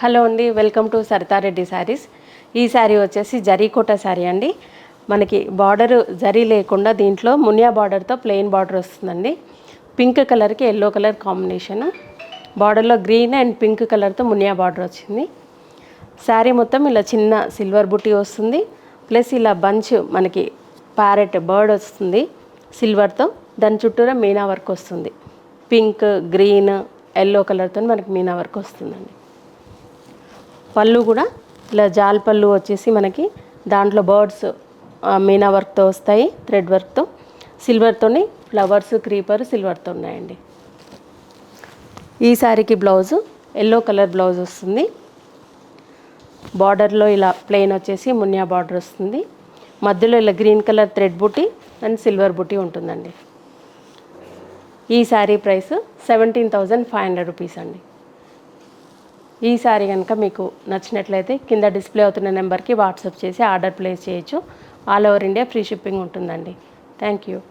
Hello అండి welcome to Saritha Reddy saris. ఈ శారీ వచ్చేసి జరీకోట శారీ అండి. మనకి బార్డర్ జరీ లేకుండా దీంట్లో మునియా బార్డర్తో ప్లెయిన్ బార్డర్ వస్తుందండి. పింక్ కలర్కి ఎల్లో కలర్ కాంబినేషన్. బార్డర్లో గ్రీన్ అండ్ పింక్ కలర్తో మునియా బార్డర్ వచ్చింది. శారీ మొత్తం ఇలా చిన్న సిల్వర్ బుట్టి వస్తుంది. ప్లస్ ఇలా బంచ్ మనకి ప్యారెట్ బర్డ్ వస్తుంది సిల్వర్తో. దాని చుట్టూరా మీనా వర్క్ వస్తుంది. పింక్ గ్రీన్ ఎల్లో కలర్తో మనకి మీనా వర్క్ వస్తుందండి. పళ్ళు కూడా ఇలా జాల్ పళ్ళు వచ్చేసి మనకి దాంట్లో బర్డ్స్ మీనా వర్క్తో వస్తాయి థ్రెడ్ వర్క్తో. సిల్వర్తోని ఫ్లవర్స్ క్రీపర్ సిల్వర్తో ఉన్నాయండి. ఈ శారీకి బ్లౌజు ఎల్లో కలర్ బ్లౌజ్ వస్తుంది. బార్డర్లో ఇలా ప్లెయిన్ వచ్చేసి మున్యా బార్డర్ వస్తుంది. మధ్యలో ఇలా గ్రీన్ కలర్ థ్రెడ్ బుట్టి అండ్ సిల్వర్ బుట్టి ఉంటుందండి. ఈ sari price seventeen thousand five hundred rupees అండి. ఈ కనుక మీకు నచ్చినట్లయితే కింద డిస్ప్లే అవుతున్న నెంబర్కి వాట్సాప్ చేసి ఆర్డర్ ప్లేస్ చేయొచ్చు. All over India free shipping ఉంటుందండి. Thank you.